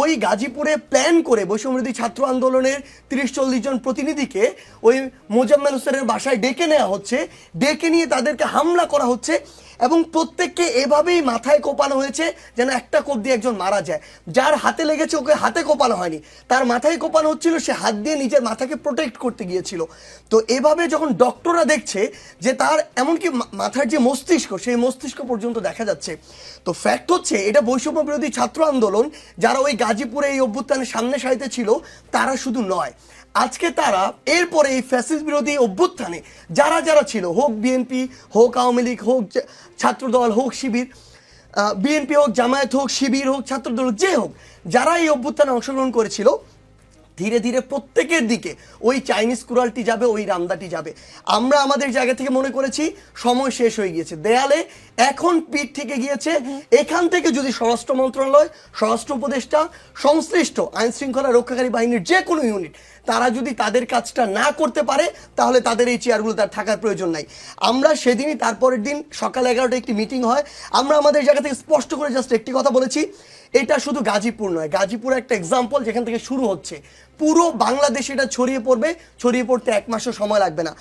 ওই গাজীপুরে প্ল্যান করে বৈষম্যবিরোধী ছাত্র আন্দোলনের তিরিশ চল্লিশ জন প্রতিনিধিকে ওই মোজাম্মেল হোসেনের বাসায় ডেকে নেওয়া হচ্ছে। ডেকে নিয়ে তাদেরকে হামলা করা হচ্ছে। এবং প্রত্যেককে এভাবেই মাথায় কোপানো হয়েছে যেন একটা কোপ দিয়ে একজন মারা যায়। যার হাতে লেগেছে ওকে হাতে কোপানো হয়নি। তার মাথায় কোপানো হচ্ছিল, সে হাত দিয়ে নিজের মাথাকে প্রোটেক্ট করতে গিয়েছিল। তো এভাবে যখন ডক্টররা দেখছে যে তার এমনকি মাথার যে মস্তিষ্ক, সেই মস্তিষ্ক পর্যন্ত দেখা যাচ্ছে। তো ফ্যাক্ট হচ্ছে, এটা বৈষম্য বিরোধী ছাত্র আন্দোলন, যারা ওই গাজীপুরে এই অভ্যুত্থানের সামনে সারিতে ছিল, তারা শুধু নয়। আজকে তারা এরপরে এই ফ্যাসিস বিরোধী অভ্যুত্থানে যারা যারা ছিল, হোক বিএনপি হোক আওয়ামী লীগ, হোক ছাত্রদল, হোক শিবির বিএনপি হোক জামায়াত হোক, শিবির হোক, ছাত্রদল, যে হোক, যারা এই অভ্যুত্থানে অংশগ্রহণ করেছিল ধীরে ধীরে প্রত্যেকের দিকে ওই চাইনিজ কুড়ালটি যাবে, ওই রামদাটি যাবে। আমরা আমাদের জায়গা থেকে মনে করেছি সময় শেষ হয়ে গিয়েছে। দেয়ালে এখন পিঠ থেকে গিয়েছে। এখান থেকে যদি স্বরাষ্ট্র মন্ত্রণালয়, স্বরাষ্ট্র উপদেষ্টা, সংশ্লিষ্ট আইন শৃঙ্খলা রক্ষাকারী বাহিনীর যে কোনো ইউনিট, তারা যদি তাদের কাজটা না করতে পারে, তাহলে তাদের এই চেয়ারগুলো তার থাকার প্রয়োজন নাই। আমরা সেদিনই তারপরের দিন সকাল এগারোটা একটি মিটিং হয়। আমরা আমাদের জায়গা থেকে স্পষ্ট করে জাস্ট একটি কথা বলেছি। এটা শুধু গাজীপুর নয়, গাজীপুর একটা এক্সাম্পল যেখান থেকে শুরু হচ্ছে। পুরো বাংলাদেশে এটা ছড়িয়ে পড়বে ছড়িয়ে পড়তে এক মাসও সময় লাগবে না।